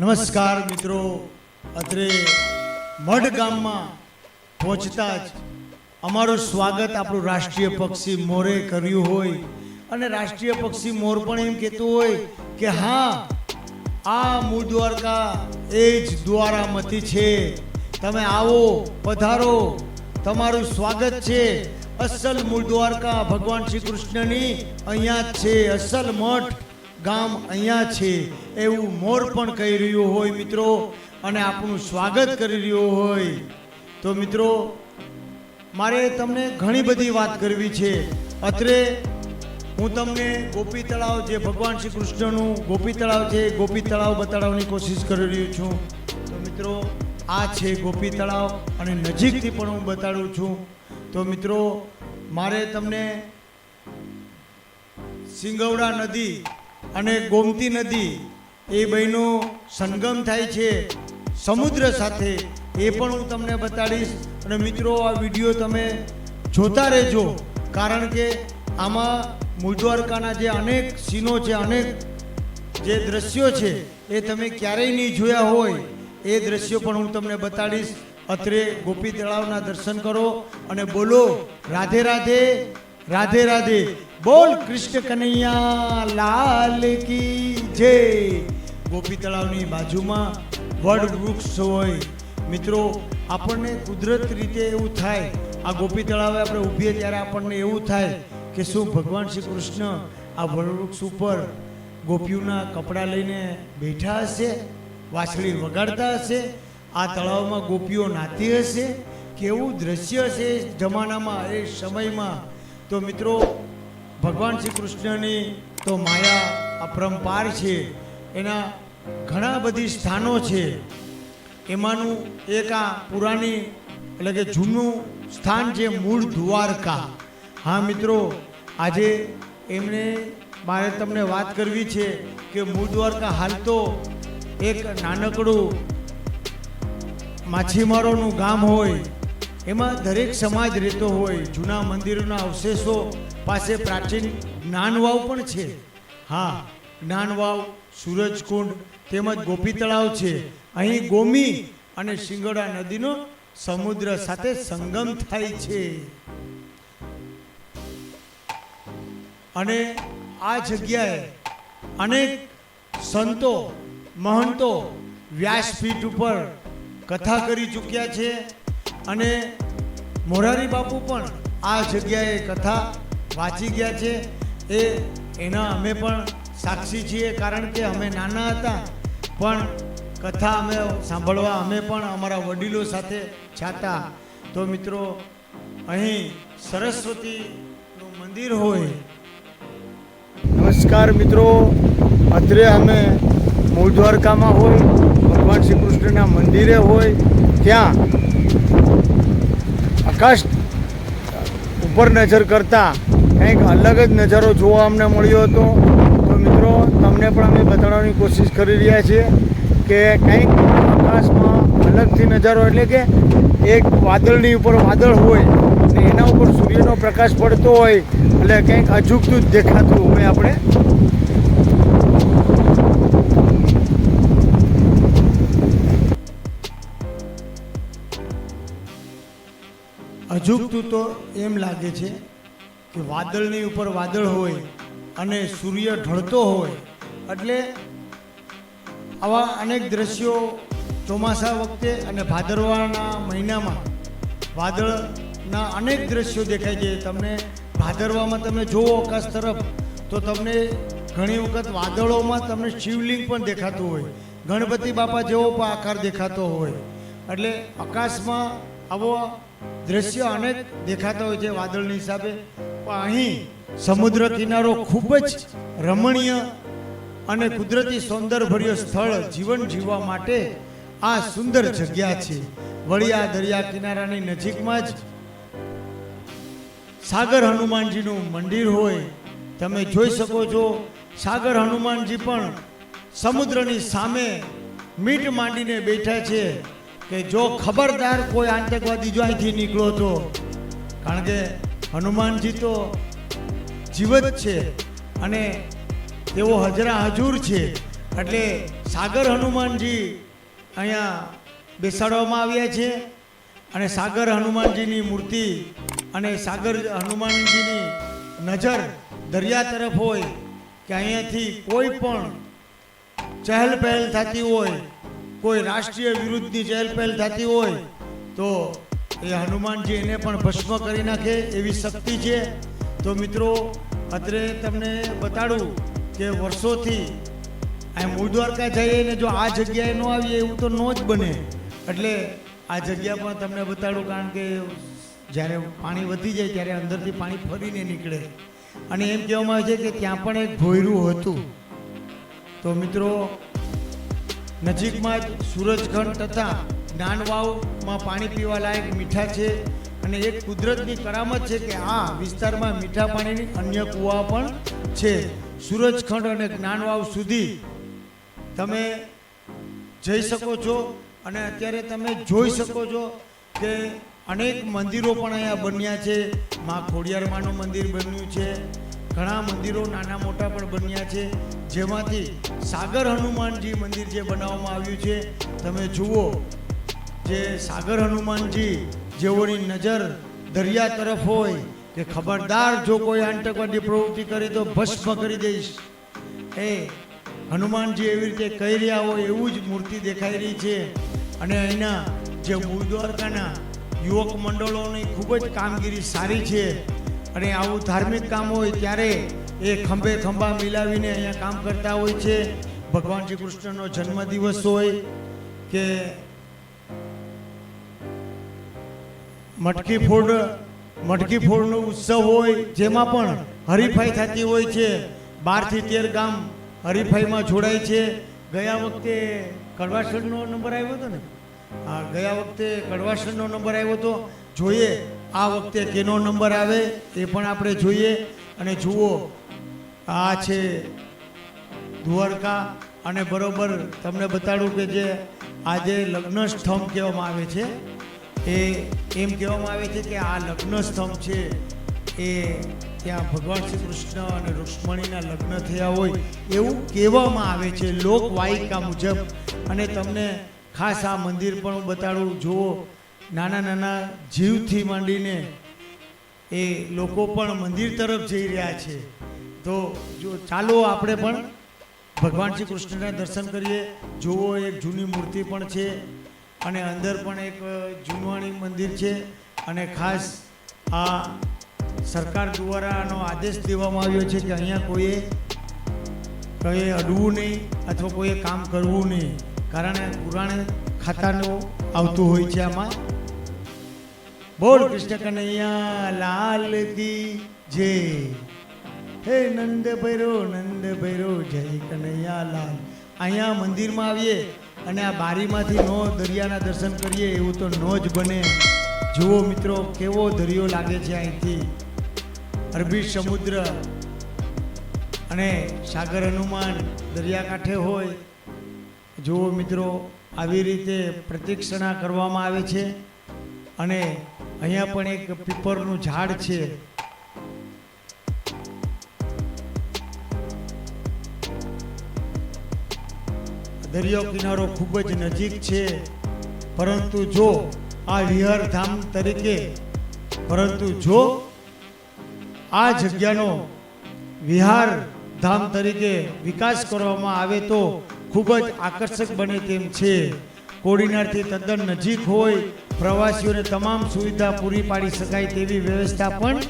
નમસ્કાર મિત્રો. અત્રે મઢ ગામમાં પહોંચતા જ અમારું સ્વાગત આપણું રાષ્ટ્રીય પક્ષી મોરે કર્યું હોય. અને રાષ્ટ્રીય પક્ષી મોર પણ એમ કહેતું હોય કે હા, આ મૂળ દ્વારકા એ જ દ્વારામતી છે. તમે આવો, પધારો. તમારું સ્વાગત છે. અસલ મૂળ દ્વારકા ભગવાન શ્રી કૃષ્ણની અહીંયા જ છે. અસલ મઠ ગામ અહીંયા છે એવું મોર પણ કહી રહ્યું હોય મિત્રો, અને આપણું સ્વાગત કરી રહ્યું હોય. તો મિત્રો, મારે તમને ઘણી બધી વાત કરવી છે. અત્રે હું તમને ગોપી તળાવ જે ભગવાન શ્રી કૃષ્ણનું ગોપી તળાવ છે, ગોપી તળાવ બતાડવાની કોશિશ કરી રહ્યો છું. તો મિત્રો, આ છે ગોપી તળાવ અને નજીકથી પણ હું બતાડું છું. તો મિત્રો, મારે તમને સિંગવડા નદી અને ગોમતી નદી એ બેનો સંગમ થાય છે. સમુદ્ર સાથે એ પણ હું તમને બતાડીશ. અને મિત્રો, આ વીડિયો તમે જોતા રહેજો. કારણ કે આમાં મૂળ જે અનેક સીનો છે, અનેક જે દ્રશ્યો છે, એ તમે ક્યારેય નહીં જોયા હોય. એ દ્રશ્યો પણ હું તમને બતાડીશ. અત્રે ગોપી તળાવના દર્શન કરો અને બોલો, રાધે રાધે રાધે રાધે. બોલ કૃષ્ણ કનૈયા, લાલ કી જય. ગોપી તળાવની બાજુમાં વડ વૃક્ષ હોય. મિત્રો, આપણને કુદરત રીતે એવું થાય. આ ગોપી તળાવે આપણે ઊભીએ ત્યારે આપણને એવું થાય કે શું ભગવાન શ્રી કૃષ્ણ આ વડવૃક્ષ ઉપર ગોપીઓના કપડાં લઈને બેઠા હશે વાછળી વગાડતા હશે, આ તળાવમાં ગોપીઓ નાતી હશે કેવું દ્રશ્ય છે જમાનામાં, એ સમયમાં. તો મિત્રો ભગવાન શ્રી કૃષ્ણની તો માયા અપરંપાર છે. એના ઘણા બધી સ્થાનો છે. એમાંનું એક આ પુરાણી, એટલે કે જૂનું સ્થાન છે મૂળ દ્વારકા. હા મિત્રો, આજે એમને મારે તમને વાત કરવી છે કે મૂળ દ્વારકા હાલ તો એક નાનકડું માછીમારોનું ગામ હોય. એમાં દરેક સમાજ રહેતો હોય, જૂના મંદિરોના અવશેષો પાસે પ્રાચીન જ્ઞાનવાવ પણ છે. હા જ્ઞાનવાવ સૂરજકુંડ તેમજ ગોપી તળાવ છે. અહીં ગોમી અને શિંગોડા નદીનો સમુદ્ર સાથે સંગમ થાય છે. અને આ જગ્યાએ અનેક સંતો, મહંતો, વ્યાસપીઠ ઉપર કથા કરી ચૂક્યા છે અને મોરારી બાપુ પણ આ જગ્યાએ કથા વાંચી ગયા છે. એ, એના અમે પણ સાક્ષી છીએ કારણ કે અમે નાના હતા. પણ કથા અમે સાંભળવા અમે પણ અમારા વડીલો સાથે જાતા. તો મિત્રો, અહીં સરસ્વતીનું મંદિર હોય. નમસ્કાર મિત્રો. અત્રે અમે મૂળ દ્વારકામાં હોય, ભગવાન શ્રી કૃષ્ણના મંદિરે હોય, ત્યાં આકાશ ઉપર નજર કરતા કંઈક અલગ જ નજારો જોવા અમને મળ્યો હતો. તો મિત્રો, તમને પણ અમે બતાડવાની કોશિશ કરી રહ્યા છીએ કે કંઈક આકાશમાં અલગથી નજારો, એટલે કે એક વાદળની ઉપર વાદળ હોય અને એના ઉપર સૂર્યનો પ્રકાશ પડતો હોય, એટલે કંઈક અજુગતું જ દેખાતું હોય આપણે. અજુગતું તો એમ લાગે છે કે વાદળની ઉપર વાદળ હોય અને સૂર્ય ઢળતો હોય, એટલે આવા અનેક દ્રશ્યો ચોમાસા વખતે અને ભાદરવાના મહિનામાં વાદળના અનેક દ્રશ્યો દેખાય છે. તમને ભાદરવામાં તમે જુઓ આકાશ તરફ, તો તમને ઘણી વખત વાદળોમાં તમને શિવલિંગ પણ દેખાતું હોય, ગણપતિ બાપા જેવો પણ આકાર દેખાતો હોય. એટલે આકાશમાં આવો દ્રશ્ય અનેક દેખાતા હોય છે વાદળની હિસાબે. અહીં સમુદ્ર કિનારો ખૂબ જ રમણીય અને કુદરતી સૌંદર્યભર્યું સ્થળ જીવન જીવવા માટે આ સુંદર જગ્યા છે. વળી આ દરિયા કિનારાની નજીકમાં જ સાગર હનુમાનજીનું મંદિર હોય. તમે જોઈ શકો છો સાગર હનુમાનજી પણ સમુદ્રની સામે મીટ માંડીને બેઠા છે કે જો ખબરદાર કોઈ આતંકવાદી જો અહીંથી નીકળો તો. કારણ કે હનુમાનજી તો જીવત છે અને તેઓ હજરા હજુર છે. એટલે સાગર હનુમાનજી અહીંયા બેસાડવામાં આવ્યા છે અને સાગર હનુમાનજીની મૂર્તિ અને સાગર હનુમાનજીની નજર દરિયા તરફ હોય કે અહીંયાથી કોઈ પણ ચહેલ પહેલ થતી હોય, કોઈ રાષ્ટ્રીય વિરુદ્ધની ચહેલ પહેલ થતી હોય, તો એ હનુમાનજી એને પણ ભસ્મ કરી નાખે એવી શક્તિ છે. તો મિત્રો, અત્રે તમને બતાડું કે વર્ષોથી આ મૂળ દ્વારકા જઈએ ને જો આ જગ્યાએ ન આવીએ એવું તો ન જ બને. એટલે આ જગ્યા પણ તમને બતાડું કારણ કે જ્યારે પાણી વધી જાય ત્યારે અંદરથી પાણી ફરીને નીકળે. અને એમ કહેવામાં આવે છે કે ત્યાં પણ એક ભોયરું હતું. તો મિત્રો, નજીકમાં જ સૂરજખંડ તથા જ્ઞાનવાવમાં પાણી પીવા લાયક મીઠા છે અને એક કુદરતની કરામત છે કે આ વિસ્તારમાં મીઠા પાણીની અન્ય કૂવા પણ છે. સૂરજખંડ અને જ્ઞાનવાવ સુધી તમે જઈ શકો છો અને અત્યારે તમે જોઈ શકો છો કે અનેક મંદિરો પણ અહીંયા બન્યા છે. મા ખોડિયારમાંનું મંદિર બન્યું છે. ઘણા મંદિરો નાના મોટા પણ બન્યા છે. જેમાંથી સાગર હનુમાનજી મંદિર જે બનાવવામાં આવ્યું છે. તમે જુઓ જે સાગર હનુમાનજી જેઓની નજર દરિયા તરફ હોય કે ખબરદાર જો કોઈ આતંકવાદી પ્રવૃત્તિ કરી તો ભસ્મ કરી દઈશ. એ હનુમાનજી એવી રીતે કહી રહ્યા હોય એવું જ મૂર્તિ દેખાઈ રહી છે. અને અહીંના જે મૂળ દ્વારકાના યુવક મંડળોની ખૂબ જ કામગીરી સારી છે. અને આવું ધાર્મિક કામ હોય ત્યારે એ ખંભે ખંભા મિલાવીને અહીંયા કામ કરતા હોય છે. ભગવાન શ્રી કૃષ્ણનો જન્મદિવસ હોય કે મટકી ફોડ, મટકી ફોડનો ઉત્સવ હોય, જેમાં પણ હરીફાઈ થતી હોય છે. બારથી તેર ગામ હરીફાઈમાં જોડાય છે. ગયા વખતે કડવાસરનો નંબર આવ્યો હતો ને? હા, ગયા વખતે કડવાસરનો નંબર આવ્યો હતો. જોઈએ આ વખતે કેનો નંબર આવે એ પણ આપણે જોઈએ. અને જુઓ, આ છે દ્વારકા. અને બરોબર તમને બતાડું કે જે આજે લગ્ન સ્તંભ કહેવામાં આવે છે. એ એમ કહેવામાં આવે છે કે આ લગ્ન સ્તંભ છે. એ ત્યાં ભગવાન શ્રી કૃષ્ણ અને રૂક્ષ્મણીના લગ્ન થયા હોય એવું કહેવામાં આવે છે લોકવાયિકા મુજબ. અને તમને ખાસ આ મંદિર પણ હું બતાડું, જુઓ, નાના નાના જીવથી માંડીને એ લોકો પણ મંદિર તરફ જઈ રહ્યા છે. તો જો ચાલો આપણે પણ ભગવાન શ્રી કૃષ્ણના દર્શન કરીએ. જુઓ, એક જૂની મૂર્તિ પણ છે. અને અંદર પણ એક જૂનવાણી મંદિર છે અને ખાસ આ સરકાર દ્વારા આનો આદેશ દેવામાં આવ્યો છે કે અહીંયા કોઈએ કોઈએ અડવું નહીં અથવા કોઈએ કામ કરવું નહીં. કારણ પુરાણ ખાતાનું આવતું હોય છે આમાં. બોલ કૃષ્ણ કનૈયા લાલ કી જય હે નંદ ભૈરો નંદ ભૈરો, જય કનૈયા લાલ. અહીંયા મંદિરમાં આવીએ. અને આ બારીમાંથી નો દરિયાના દર્શન કરીએ, એવું તો નો જ બને. જુઓ મિત્રો, કેવો દરિયો લાગે છે અહીંથી. અરબી સમુદ્ર અને સાગર હનુમાન દરિયાકાંઠે હોય. જુઓ મિત્રો, આવી રીતે પ્રતિક્ષણા કરવામાં આવે છે. અને અહીંયા પણ એક પીપરનું ઝાડ છે. દરિયો કિનારો ખૂબ જ નજીક છે. પરંતુ જો આ વિહાર ધામ તરીકે, પરંતુ જો આ જગ્યાનો વિહાર ધામ તરીકે વિકાસ કરવામાં આવે તો ખૂબ જ આકર્ષક બને તેમ છે. કોડીનારથી તદ્દન નજીક હોય, પ્રવાસીઓને તમામ સુવિધા પૂરી પાડી શકાય તેવી વ્યવસ્થા પણ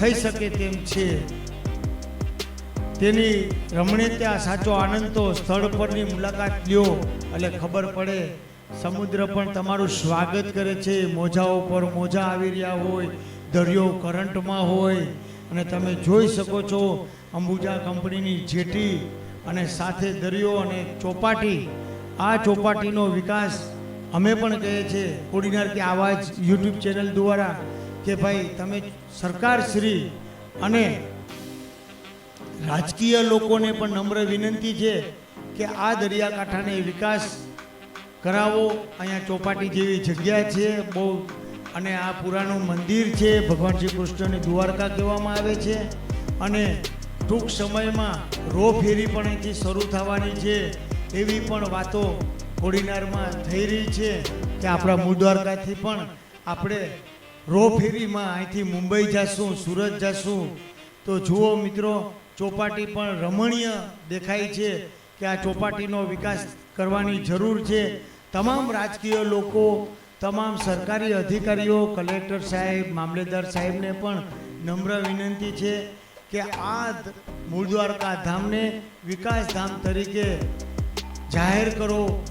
થઈ શકે તેમ છે. તેની રમણીયતા સાચો આનંદ તો સ્થળ પરની મુલાકાત લ્યો. એટલે ખબર પડે, સમુદ્ર પણ તમારું સ્વાગત કરે છે. મોજાઓ પર મોજા આવી રહ્યા હોય, દરિયો કરંટમાં હોય. અને તમે જોઈ શકો છો, અંબુજા કંપનીની જેટી અને સાથે દરિયો અને ચોપાટી. આ ચોપાટીનો વિકાસ અમે પણ કહીએ છીએ કોડીનાર કે આવા જ યુટ્યુબ ચેનલ દ્વારા કે ભાઈ તમે સરકારશ્રી અને રાજકીય લોકોને પણ નમ્ર વિનંતી છે કે આ દરિયાકાંઠાને વિકાસ કરાવો. અહીંયા ચોપાટી જેવી જગ્યા છે, બહુ, અને આ પુરાણું મંદિર છે, ભગવાન શ્રી કૃષ્ણની દ્વારકા કહેવામાં આવે છે. અને ટૂંક સમયમાં રો ફેરી પણ અહીંથી શરૂ થવાની છે. એવી પણ વાતો કોડીનારમાં થઈ રહી છે કે આપણા મૂળ દ્વારકાથી પણ આપણે રો ફેરીમાં અહીંથી મુંબઈ જશું, સુરત જશું. તો જુઓ મિત્રો ચોપાટી પણ રમણીય દેખાય છે કે આ ચોપાટીનો વિકાસ કરવાની જરૂર છે. તમામ રાજકીય લોકો, તમામ સરકારી અધિકારીઓ, કલેક્ટર સાહેબ, મામલેદાર સાહેબને પણ નમ્ર વિનંતી છે કે આ મૂળ દ્વારકા ધામને વિકાસ ધામ તરીકે જાહેર કરો.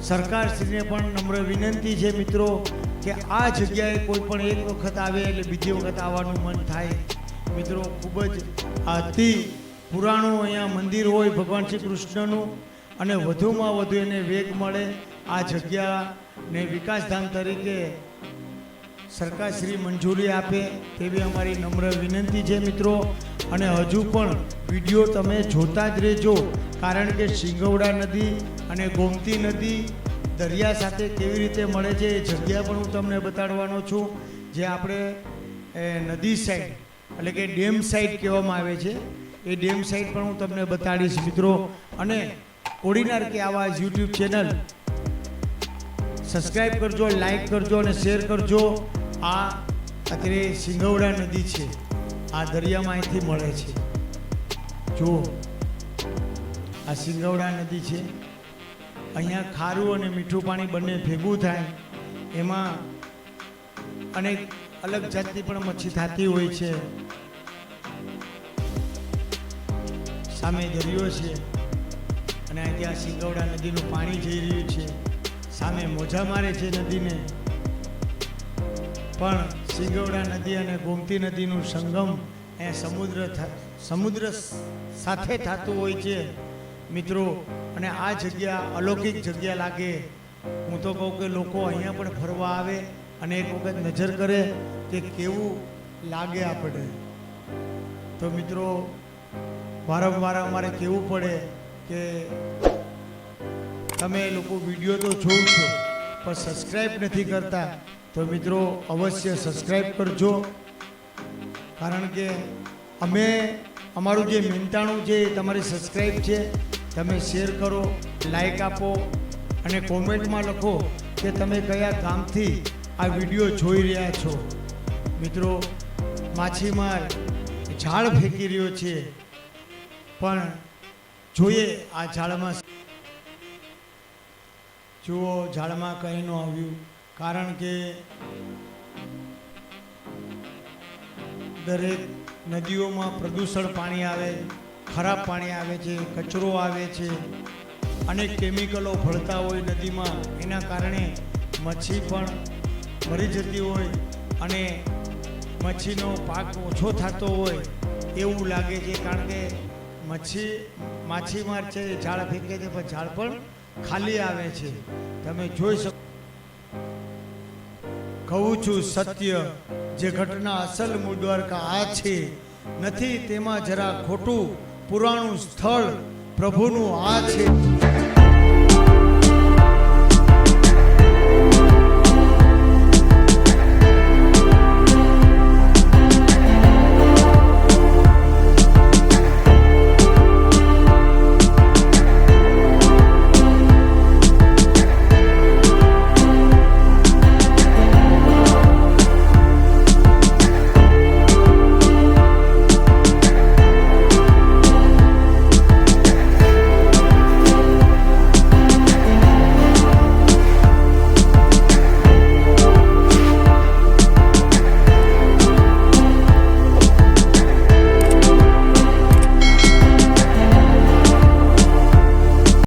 સરકારશ્રીને પણ નમ્ર વિનંતી છે મિત્રો કે આ જગ્યાએ કોઈ પણ એક વખત આવે એટલે બીજી વખત આવવાનું મન થાય. મિત્રો, ખૂબ જ અતિ પુરાણું અહીંયા મંદિર હોય ભગવાન શ્રી કૃષ્ણનું અને વધુમાં વધુ એને વેગ મળે આ જગ્યાને વિકાસધામ તરીકે સરકારશ્રી મંજૂરી આપે તેવી અમારી નમ્ર વિનંતી છે મિત્રો. અને હજુ પણ વીડિયો તમે જોતા જ રહેજો, કારણ કે સિંગવડા નદી અને ગોમતી નદી દરિયા સાથે કેવી રીતે મળે છે એ જગ્યા પણ હું તમને બતાડવાનો છું. જે આપણે નદી સાઈડ એટલે કે ડેમ સાઈડ કહેવામાં આવે છે. એ ડેમ સાઈડ પણ હું તમને બતાડીશ મિત્રો. અને કોડીનાર કે આવા યુટ્યુબ ચેનલ સબસ્ક્રાઈબ કરજો, લાઈક કરજો અને શેર કરજો. આ અત્યારે સિંગવડા નદી છે. આ દરિયામાં અહીંથી મળે છે. જુઓ. આ સિંગવડા નદી છે. અહીંયા ખારું અને મીઠું પાણી બંને ભેગું થાય. એમાં અનેક અલગ જાતની પણ મચ્છી થતી હોય છે. સામે દરિયો છે અને અહીંથી આ સિંગવડા નદીનું પાણી જઈ રહ્યું છે. સામે મોજા મારે છે નદીને. પણ સિંગવડા નદી અને ગોમતી નદીનું સંગમ એ સમુદ્ર સમુદ્ર સાથે થતું હોય છે. મિત્રો, અને આ જગ્યા અલૌકિક જગ્યા લાગે. હું તો કહું કે લોકો અહીંયા પણ ફરવા આવે. અને એક વખત નજર કરે કે કેવું લાગે આપણે તો મિત્રો, વારંવાર અમારે કહેવું પડે કે તમે લોકો વીડિયો તો જોવ છો, પણ સબસ્ક્રાઈબ નથી કરતા. તો મિત્રો, અવશ્ય સબસ્ક્રાઈબ કરજો. કારણ કે અમે, અમારું જે મહેનતાણું છે એ તમારી સબસ્ક્રાઈબ છે. તમે શેર કરો લાઈક આપો અને કોમેન્ટમાં લખો કે તમે કયા ગામથી આ વીડિયો જોઈ રહ્યા છો. મિત્રો, માછીમાર ઝાડ ફેંકી રહ્યો છે. પણ જોઈએ આ ઝાડમાં જુઓ, ઝાડમાં કંઈ ન આવ્યું. કારણ કે દરેક નદીઓમાં પ્રદૂષણ પાણી આવે, ખરાબ પાણી આવે છે, કચરો આવે છે. અનેક કેમિકલો ભળતા હોય નદીમાં. એના કારણે મચ્છી પણ મરી જતી હોય અને મચ્છીનો પાક ઓછો થતો હોય એવું લાગે છે, કારણ કે મચ્છી માછીમાર છે, ઝાડ ફેંકે છે, પણ ઝાડ પણ ખાલી આવે છે. તમે જોઈ શકો કહું છું સત્ય, જે ઘટના અસલ મૂળ દ્વારકા આ છે. નથી, તેમાં જરા ખોટું પુરાણું સ્થળ પ્રભુનું આ છે.